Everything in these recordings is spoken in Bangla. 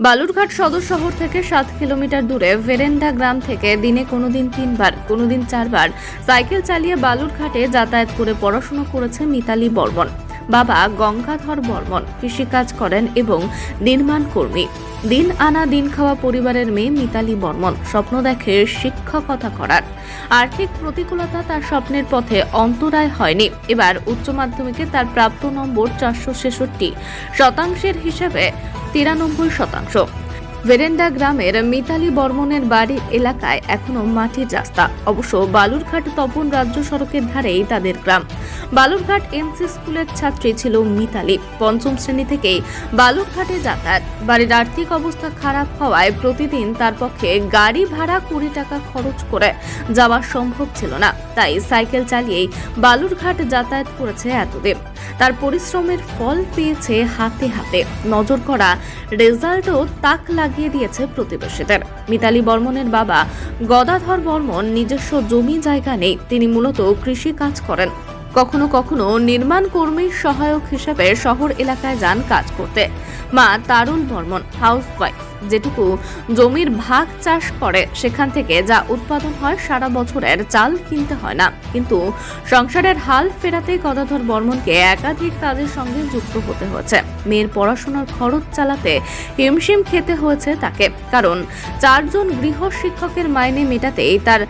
বালুরঘাট সদর শহর থেকে সাত কিলোমিটার দূরে ভেরেন্ডা গ্রাম থেকে দিনে কোনোদিন তিনবার, কোনোদিন চারবার সাইকেল চালিয়ে বালুরঘাটে যাতায়াত করে পড়াশোনা করেছে মিতালি বর্মন। বাবা গঙ্গাধর বর্মন কৃষিকাজ করেন এবং নির্মাণ কর্মী। দিন আনা দিন খাওয়া পরিবারের মেয়ে মিতালি বর্মন স্বপ্ন দেখে শিক্ষকতা করার। আর্থিক প্রতিকূলতা তার স্বপ্নের পথে অন্তরায় হয়নি। এবার উচ্চ মাধ্যমিকে তার প্রাপ্ত নম্বর চারশো ছেষট্টি শতাংশের হিসাবে তিরানব্বই শতাংশ। ভেরেন্ডা গ্রামের মিতালি বর্মনের বাড়ির এলাকায় এখনও মাটির রাস্তা। অবশ্য বালুরঘাট তপন রাজ্য সড়কের ধারেই তাদের গ্রাম। বালুরঘাট এমসি স্কুলের ছাত্রী ছিল মিতালি। পঞ্চম শ্রেণি থেকেই বালুরঘাটে যাতায়াত। বাড়ির আর্থিক অবস্থা খারাপ হওয়ায় প্রতিদিন তার পক্ষে গাড়ি ভাড়া কুড়ি টাকা খরচ করে যাওয়া সম্ভব ছিল না। তাই সাইকেল চালিয়েই বালুরঘাট যাতায়াত করেছে এতদিন। তার পরিশ্রমের ফল পেয়েছে হাতে হাতে। নজর করা রেজাল্টও তাক লাগিয়ে দিয়েছে প্রতিবেশীদের। মিতালি বর্মনের বাবা গদাধর বর্মন নিজস্ব জমি জায়গা নেই। তিনি মূলত কৃষি কাজ করেন। কখনো কখনো নির্মাণ কর্মীর সহায়ক হিসেবে শহর এলাকায় যান কাজ করতে। মা তারুল বর্মন হাউস ওয়াইফ যেটুকু জমির ভাগ চাষ করে, সেখান থেকে যা উৎপাদন হয় সারা বছরের চাল কিনতে হয় না। কিন্তু সংসারের হাল ফেরাতে গদাধর বর্মনকে একাধিক কাজের সঙ্গে যুক্ত হতে হয়েছে। মেয়ের পড়াশোনার খরচ চালাতে হিমশিম খেতে হয়েছে তাকে। কারণ চারজন গৃহ শিক্ষকের মাইনে মেটাতেই তার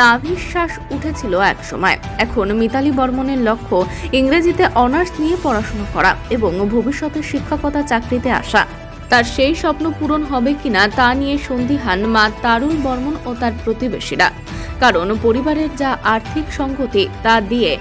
নাভিশ্বাস উঠেছিল এক সময়। এখন মিতালি বর্মনের লক্ষ্য ইংরেজিতে অনার্স নিয়ে পড়াশোনা করা এবং ভবিষ্যতে শিক্ষকতা চাকরিতে আসা। তার সেই স্বপ্ন পূরণ হবে কিনা তা নিয়ে সন্দিহান মা তারুণ বর্মন ও তার প্রতিবেশীরা। কারণ পরিবারের যা আর্থিক সংগতি তা দিয়ে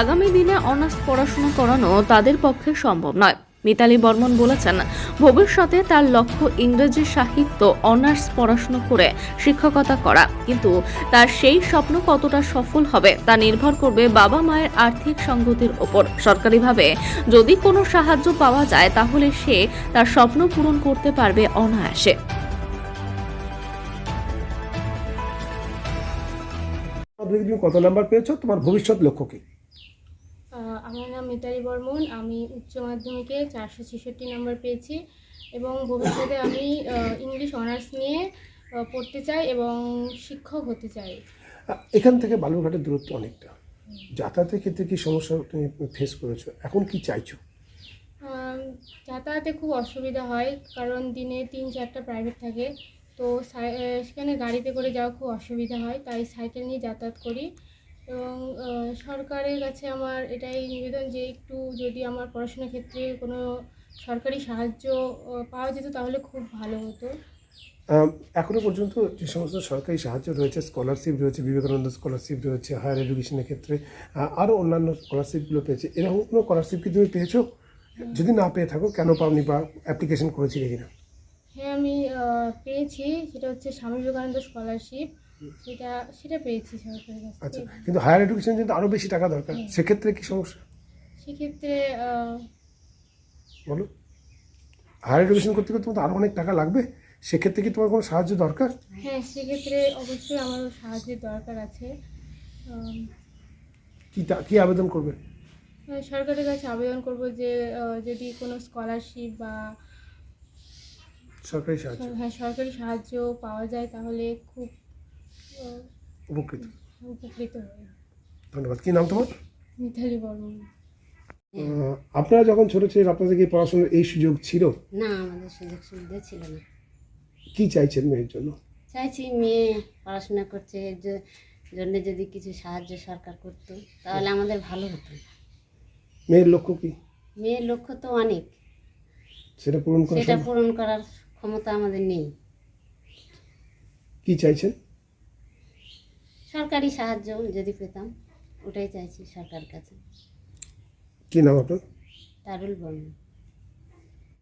আগামী দিনে অনার্স পড়াশোনা করানো তাদের পক্ষে সম্ভব নয়। মিতালি বর্মন বলেছেন, ভবিষ্যতে তার লক্ষ্য ইংরেজি সাহিত্য, অনার্স পড়াশোনা করে শিক্ষকতা করা। কিন্তু তার সেই স্বপ্ন কতটা সফল হবে তা নির্ভর করবে বাবা মায়ের আর্থিক সংগতির ওপর। সরকারিভাবে যদি কোনো সাহায্য পাওয়া যায়, তাহলে সে তার স্বপ্ন পূরণ করতে পারবে অনায়াসে। কত নাম্বার পেয়েছ? তোমার ভবিষ্যৎ লক্ষ্য কি? আমার নাম মিতালি বর্মন আমি উচ্চ মাধ্যমিকে চারশো ছেষট্টি নম্বর পেয়েছি এবং ভবিষ্যতে আমি ইংলিশ অনার্স নিয়ে পড়তে চাই এবং শিক্ষক হতে চাই। এখান থেকে বালুরঘাটের দূরত্ব অনেকটা। যাতায়াতের ক্ষেত্রে কি সমস্যা তুমি ফেস করেছ? এখন কি চাইছো? যাতায়াতে খুব অসুবিধা হয় কারণ দিনে তিন চারটা প্রাইভেট থাকে। তো সেখানে গাড়িতে করে যাওয়া খুব অসুবিধা হয় তাই সাইকেল নিয়ে যাতায়াত করি। এবং সরকারের কাছে আমার এটাই নিবেদন যে একটু যদি আমার পড়াশোনার ক্ষেত্রে কোনো সরকারি সাহায্য পাওয়া যেত তাহলে খুব ভালো হতো। আহ, এখনও পর্যন্ত যে সমস্ত সরকারি সাহায্য রয়েছে স্কলারশিপ রয়েছে বিবেকানন্দ স্কলারশিপ রয়েছে হায়ার এডুকেশনের ক্ষেত্রে আরও অন্যান্য স্কলারশিপগুলো পেয়েছে এরকম কোনো স্কলারশিপ কি তুমি পেয়েছ? যদি না পেয়ে থাকো কেন পাওনি বা অ্যাপ্লিকেশন করেছিলে কিনা? হ্যাঁ আমি পেয়েছি সেটা হচ্ছে স্বামী বিবেকানন্দ স্কলারশিপ। সেটা সেটা পেয়েছি সরকারের কাছ আচ্ছা থেকে কিন্তু হায়ার এডুকেশন যদি আরও বেশি টাকা দরকার সেক্ষেত্রে কি সমস্যা? সেক্ষেত্রে আহ, বলো। হায়ার এডুকেশন করতে করতে তোমার আরও অনেক টাকা লাগবে সেক্ষেত্রে কি তোমার কোনো সাহায্য দরকার? হ্যাঁ সেক্ষেত্রে অবশ্যই আমার সাহায্যের দরকার আছে। উম, কি তা- কি আবেদন করবে? আমি সরকারের কাছে আবেদন করব যে আহ, যদি কোনো স্কলারশিপ বা সরকারি সাহায্য। হ্যাঁ সরকারি সাহায্য পাওয়া যায় তাহলে খুব আহ, উপকৃত। উপকৃত হই। ধন্যবাদ। কি নাম তোমার? মিথালি বর্মন। আপনারা যখন ছোট ছিলেন আপনাদের কি পড়াশোনার এই সুযোগ ছিল? না আমাদের সুযোগ সুবিধা ছিল না। কি চাইছেন মেয়ের জন্য? চাইছি মেয়ে পড়াশোনা করছে এর জন্য যদি কিছু সাহায্য সরকার করতো তাহলে আমাদের ভালো হতো। মেয়ের লক্ষ্য কি? মেয়ের লক্ষ্য তো অনেক। সেটা পূরণ করা সেটা পূরণ করার ক্ষমতা আমাদের নেই। কি চাইছেন? সরকারি সাহায্য যদি পেতাম ওটাই চাইছি সরকার কাছে। কি নাম আপনার? তারুল বর্মন